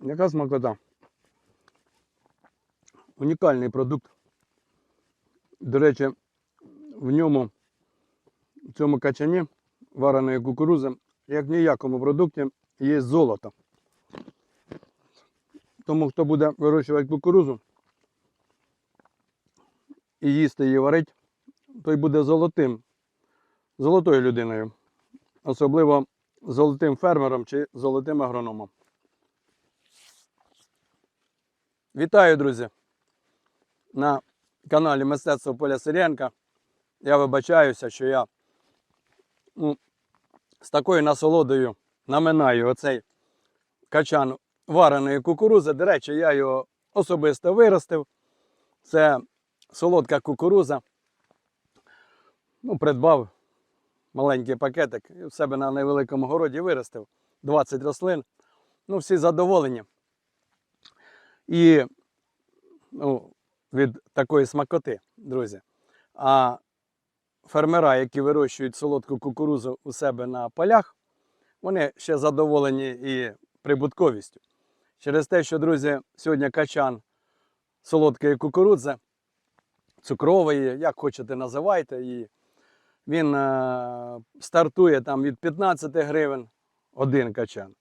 Яка смакота? Унікальний продукт. До речі, в ньому, в цьому качані вареної кукурузи, як в ніякому продукті, є золото. Тому хто буде вирощувати кукурузу і їсти її варить, той буде золотим, золотою людиною. Особливо золотим фермером чи золотим агрономом. Вітаю, друзі! На каналі Мистецтво Поля Сиренка. Я вибачаюся, що я ну, з такою насолодою наминаю оцей качан вареної кукурузи. До речі, я його особисто виростив. Це солодка кукуруза. Ну, придбав маленький пакетик в себе на невеликому городі виростив 20 рослин. Ну, всі задоволені. І ну, від такої смакоти, друзі. А фермера, які вирощують солодку кукурузу у себе на полях, вони ще задоволені і прибутковістю. Через те, що, друзі, сьогодні качан солодкої кукурудзи, цукрової, як хочете називайте її, він е, стартує там від 15 гривень один качан.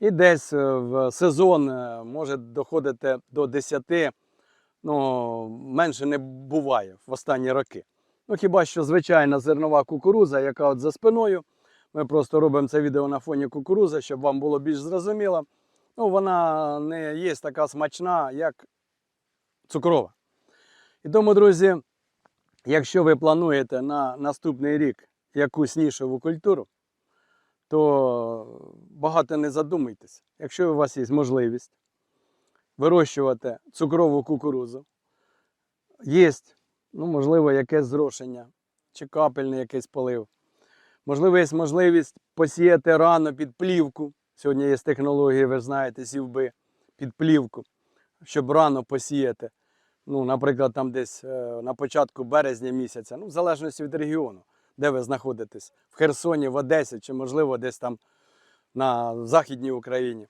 І десь е, в сезон е, може доходити до 10, ну, менше не буває в останні роки. Ну, хіба що звичайна зернова кукуруза, яка от за спиною. Ми просто робимо це відео на фоні кукурузи, щоб вам було більш зрозуміло. Ну, вона не є така смачна, як цукрова. І тому, друзі, якщо ви плануєте на наступний рік якусь нішеву культуру, то багато не задумуйтесь. Якщо у вас є можливість вирощувати цукрову кукурузу, є, ну, можливо, якесь зрошення чи капельний якийсь полив. Можливо, є можливість посіяти рано під плівку. Сьогодні є технології, ви знаєте, сівби під плівку, щоб рано посіяти. Ну, наприклад, там десь е, на початку березня місяця, ну, в залежності від регіону, де ви знаходитесь, в Херсоні, в Одесі, чи, можливо, десь там на Західній Україні,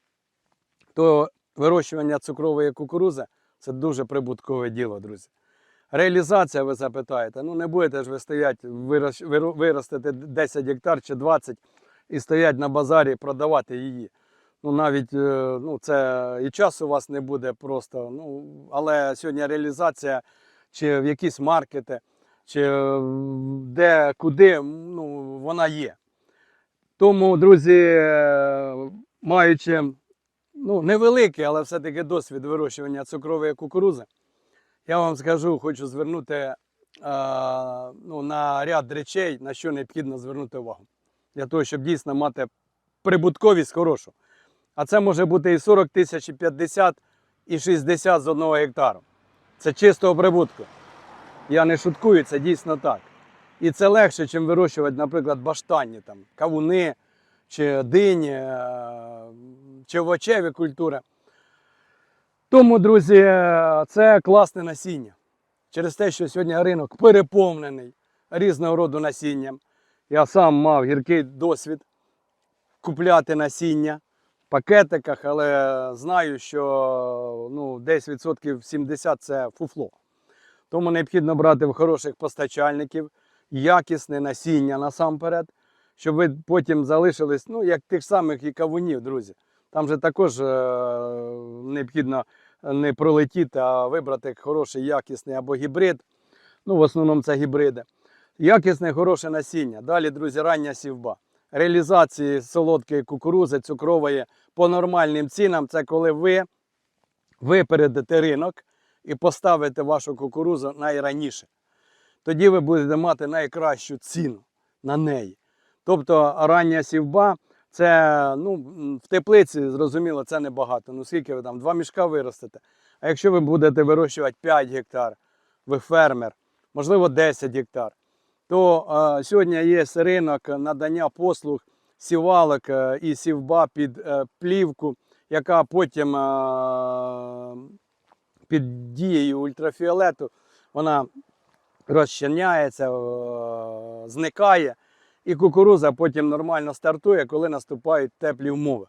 то вирощування цукрової кукурузи це дуже прибуткове діло, друзі. Реалізація, ви запитаєте, ну не будете ж ви стоять, виростити 10 гектар чи 20 і стоять на базарі продавати її. Ну навіть е, ну, це і часу у вас не буде просто. Ну, але сьогодні реалізація чи в якісь маркети, чи е, де куди, ну, вона є. Тому, друзі, е, маючи ну, невеликий, але все-таки досвід вирощування цукрової кукурузи, я вам скажу, хочу звернути е, ну, на ряд речей, на що необхідно звернути увагу. Для того, щоб дійсно мати прибутковість хорошу. А це може бути і 40 тисяч, і 50, і 60 з одного гектару. Це чистого прибутку. Я не шуткую, це дійсно так. І це легше, ніж вирощувати, наприклад, баштанні, там, кавуни, чи дині, е, чи овочеві культури. Тому, друзі, е, це класне насіння. Через те, що сьогодні ринок переповнений різного роду насінням. Я сам мав гіркий досвід купляти насіння пакетиках, але знаю, що ну, десь відсотків 70 це фуфло. Тому необхідно брати в хороших постачальників якісне насіння насамперед, щоб ви потім залишились, ну, як тих самих і кавунів, друзі. Там же також е- необхідно не пролетіти, а вибрати хороший, якісний або гібрид. Ну, в основному це гібриди. Якісне, хороше насіння. Далі, друзі, рання сівба. Реалізації солодкої кукурузи, цукрової по нормальним цінам це коли ви випередите ринок і поставите вашу кукурузу найраніше. Тоді ви будете мати найкращу ціну на неї. Тобто рання сівба це ну, в теплиці, зрозуміло, це небагато. Ну скільки ви там, два мішка виростете. А якщо ви будете вирощувати 5 гектар, ви фермер, можливо 10 гектар, то е, сьогодні є ринок надання послуг сівалок е, і сівба під е, плівку, яка потім е, під дією ультрафіолету вона розчиняється, е, зникає. і кукуруза потім нормально стартує, коли наступають теплі умови.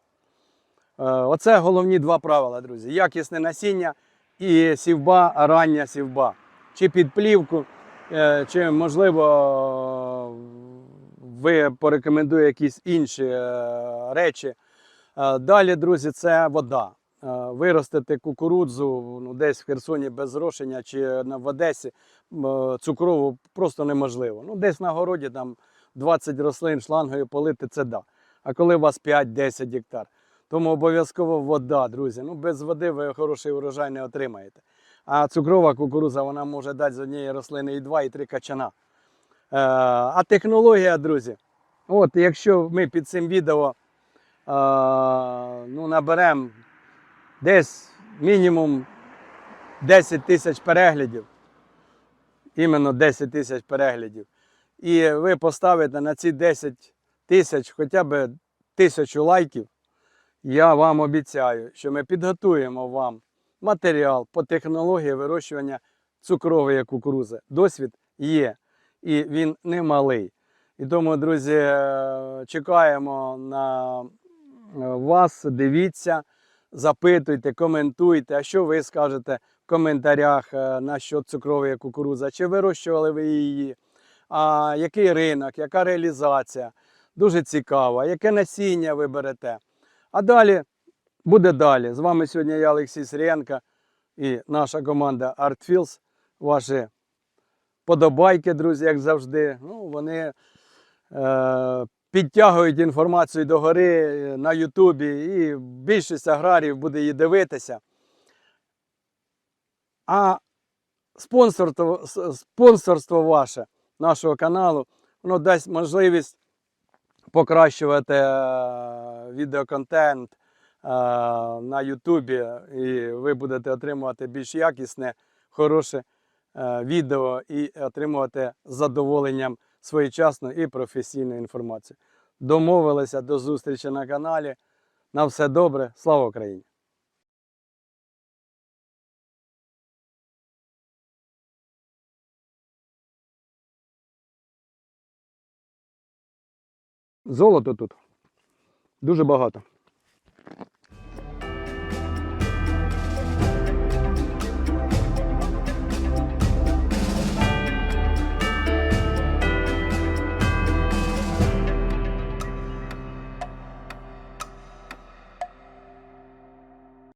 Е, Оце головні два правила, друзі. Якісне насіння і сівба, рання сівба. Чи під плівку, чи, можливо, ви порекомендуєте якісь інші е, речі. Е, Далі, друзі, це вода. Е, Виростити кукурудзу ну, десь в Херсоні без зрошення чи в Одесі е, цукрову просто неможливо. Ну, десь на городі там 20 рослин шлангою полити це да. А коли у вас 5-10 гектар, тому обов'язково вода, друзі. Ну, без води ви хороший урожай не отримаєте. А цукрова кукуруза вона може дати з однієї рослини і два, і три качана. Е, а технологія, друзі, от якщо ми під цим відео е, ну, наберемо десь мінімум 10 тисяч переглядів, іменно 10 тисяч переглядів, і ви поставите на ці 10 тисяч хоча б тисячу лайків, я вам обіцяю, що ми підготуємо вам матеріал по технології вирощування цукрової кукурузи. Досвід є, і він немалий. І тому, друзі, е, чекаємо на е, вас. Дивіться, запитуйте, коментуйте. А що ви скажете в коментарях е, на що цукрової кукурузи? Чи вирощували ви її? А який ринок, яка реалізація? Дуже цікаво. Яке насіння ви берете? А далі буде далі. З вами сьогодні я, Олексій Сирієнко і наша команда ArtFields. Ваші подобайки, друзі, як завжди. Ну, вони е, підтягують інформацію до гори на Ютубі, і більшість аграріїв буде її дивитися. А спонсорство, спонсорство ваше нашого каналу, воно дасть можливість покращувати е, відеоконтент е, на Ютубі, і ви будете отримувати більш якісне, хороше е, відео і отримувати з задоволенням своєчасну і професійну інформацію. Домовилися до зустрічі на каналі. На все добре. Слава Україні! Золото тут дуже багато.